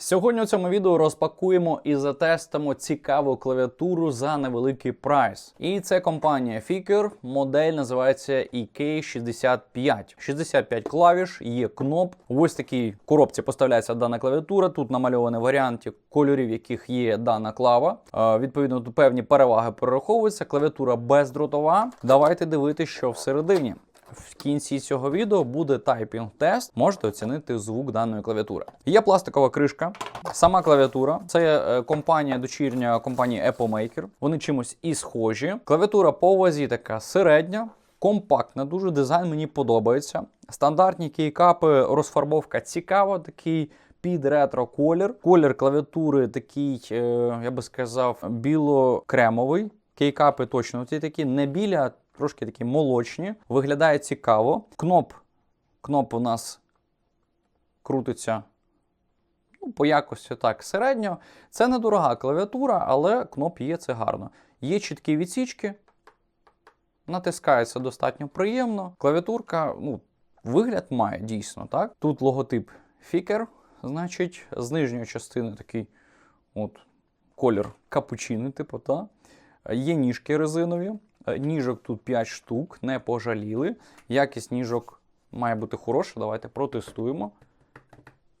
Сьогодні у цьому відео розпакуємо і затестимо цікаву клавіатуру за невеликий прайс. І це компанія Ficker, модель називається EK65. 65 клавіш, є кноп. В ось такій коробці поставляється дана клавіатура. Тут намальовані варіанти кольорів, яких є дана клава. Е, відповідно, тут певні переваги перераховуються. Клавіатура бездротова. Давайте дивитися, що всередині. В кінці цього відео буде тайпінг-тест. Можете оцінити звук даної клавіатури. Є пластикова кришка. Сама клавіатура це е, компанія дочірня компанії Apple Maker. Вони чимось і схожі. Клавіатура по вазі така середня. Компактна, дуже дизайн мені подобається. Стандартні кейкапи, розфарбовка цікава, такий під ретро колір. Колір клавіатури такий, е, я би сказав, біло-кремовий. Кейкапи точно ці такі не білі, а трошки такі молочні. Виглядає цікаво. Кноп, кноп у нас крутиться ну, по якості так середньо. Це недорога клавіатура, але кноп є, це гарно. Є чіткі відсічки, натискається достатньо приємно. Клавіатурка, ну, вигляд має дійсно, так? Тут логотип Ficker, значить, з нижньої частини такий от, колір капучини, типу, та. Є ніжки резинові. Е, Ніжок тут 5 штук, не пожаліли. Якість ніжок має бути хороша. Давайте протестуємо.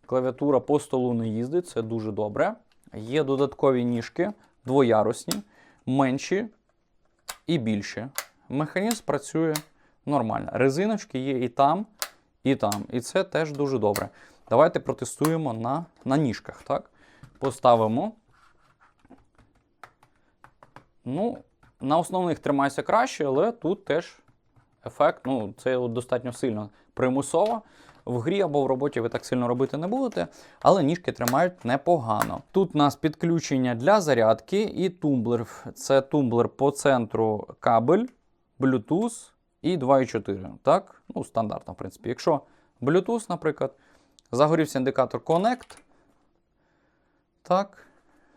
Клавіатура по столу не їздить, це дуже добре. Є додаткові ніжки, двоярусні, менші і більші. Механізм працює нормально. Резиночки є і там, і там. І це теж дуже добре. Давайте протестуємо на, на ніжках. Так? Поставимо. Ну, на основних тримайся краще, але тут теж ефект, ну, це достатньо сильно примусово. В грі або в роботі ви так сильно робити не будете, але ніжки тримають непогано. Тут у нас підключення для зарядки і тумблер. Це тумблер по центру кабель, Bluetooth і 2.4. Так, ну, стандартно, в принципі. Якщо Bluetooth, наприклад, загорівся індикатор Connect. Так,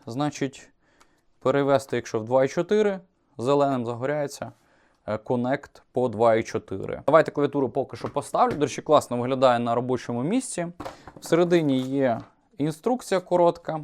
значить, перевести, якщо в 2.4 зеленим загоряється е, Connect по 2.4. Давайте клавіатуру поки що поставлю. До речі, класно виглядає на робочому місці. Всередині є інструкція коротка.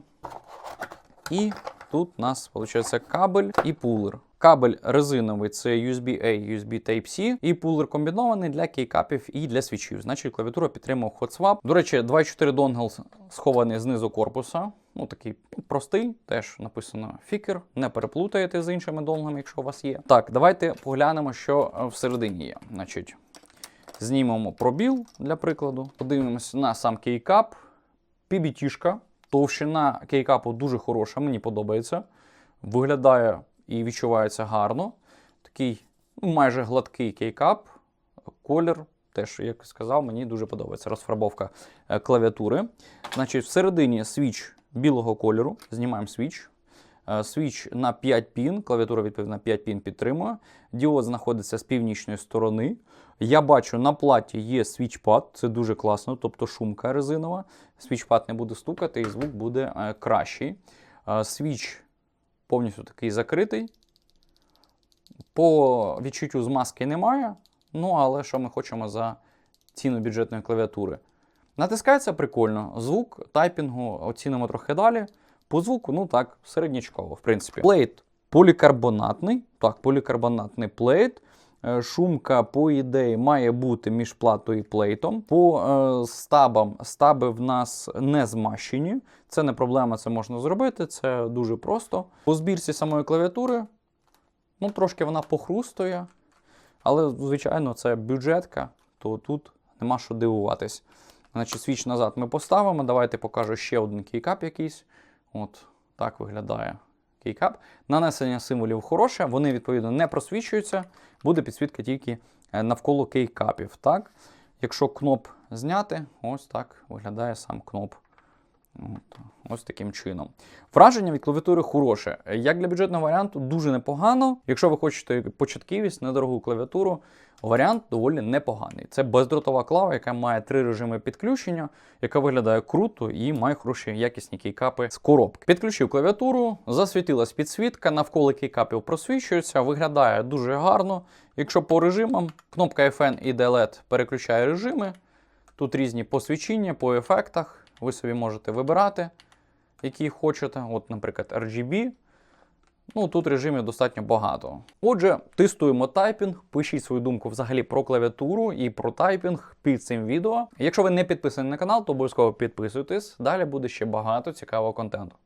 І тут у нас виходить кабель і пулер. Кабель резиновий це USB-A, USB Type-C, і пулер комбінований для кейкапів і для свічів. Значить, клавіатура підтримує HotSwap. До речі, 2.4 донгл схований знизу корпуса. Ну, такий простий, теж написано Ficker. Не переплутаєте з іншими донглами, якщо у вас є. Так, давайте поглянемо, що е, всередині є. Значить, знімемо пробіл для прикладу. Подивимося на сам кейкап. PBT-шка. Товщина кейкапу дуже хороша, мені подобається. Виглядає і відчувається гарно. Такий ну, майже гладкий кейкап. Колір теж, як сказав, мені дуже подобається розфарбовка е, клавіатури. Значить, всередині свіч білого кольору. Знімаємо свіч. Е, Свіч на 5 пін, клавіатура відповідно на 5 пін підтримує. Діод знаходиться з північної сторони. Я бачу, на платі є свічпад, це дуже класно, тобто шумка резинова. Свічпад не буде стукати і звук буде е, кращий. Е, Свіч повністю такий закритий. По відчуттю змазки немає. Ну, але що ми хочемо за ціну бюджетної клавіатури? Натискається прикольно. Звук тайпінгу оцінимо трохи далі. По звуку, ну так, середнячково, в принципі. Плейт полікарбонатний. Так, полікарбонатний плейт. Е, Шумка, по ідеї, має бути між платою і плейтом. По е, стабам, стаби в нас не змащені. Це не проблема, це можна зробити, це дуже просто. По збірці самої клавіатури, ну, трошки вона похрустує. Але, звичайно, це бюджетка, то тут нема що дивуватись. Значить, свіч назад ми поставимо. Давайте покажу ще один кейкап якийсь. От так виглядає кейкап. Нанесення символів хороше, вони, відповідно, не просвічуються. Буде підсвітка тільки е, навколо кейкапів. Так? Якщо кноп зняти, ось так виглядає сам кноп. От, ось таким чином. Враження від клавіатури хороше. Як для бюджетного варіанту, дуже непогано. Якщо ви хочете початківість, недорогу клавіатуру, варіант доволі непоганий. Це бездротова клава, яка має три режими підключення, яка виглядає круто і має хороші якісні кейкапи з коробки. Підключив клавіатуру, засвітилась підсвітка, навколо кейкапів просвічується, виглядає дуже гарно. Якщо по режимам, кнопка FN і DLED переключає режими. Тут різні посвічення по ефектах. Ви собі можете вибирати. який хочете. От, наприклад, RGB. Ну, тут режимів достатньо багато. Отже, тестуємо тайпінг. Пишіть свою думку взагалі про клавіатуру і про тайпінг під цим відео. Якщо ви не підписані на канал, то обов'язково підписуйтесь. Далі буде ще багато цікавого контенту.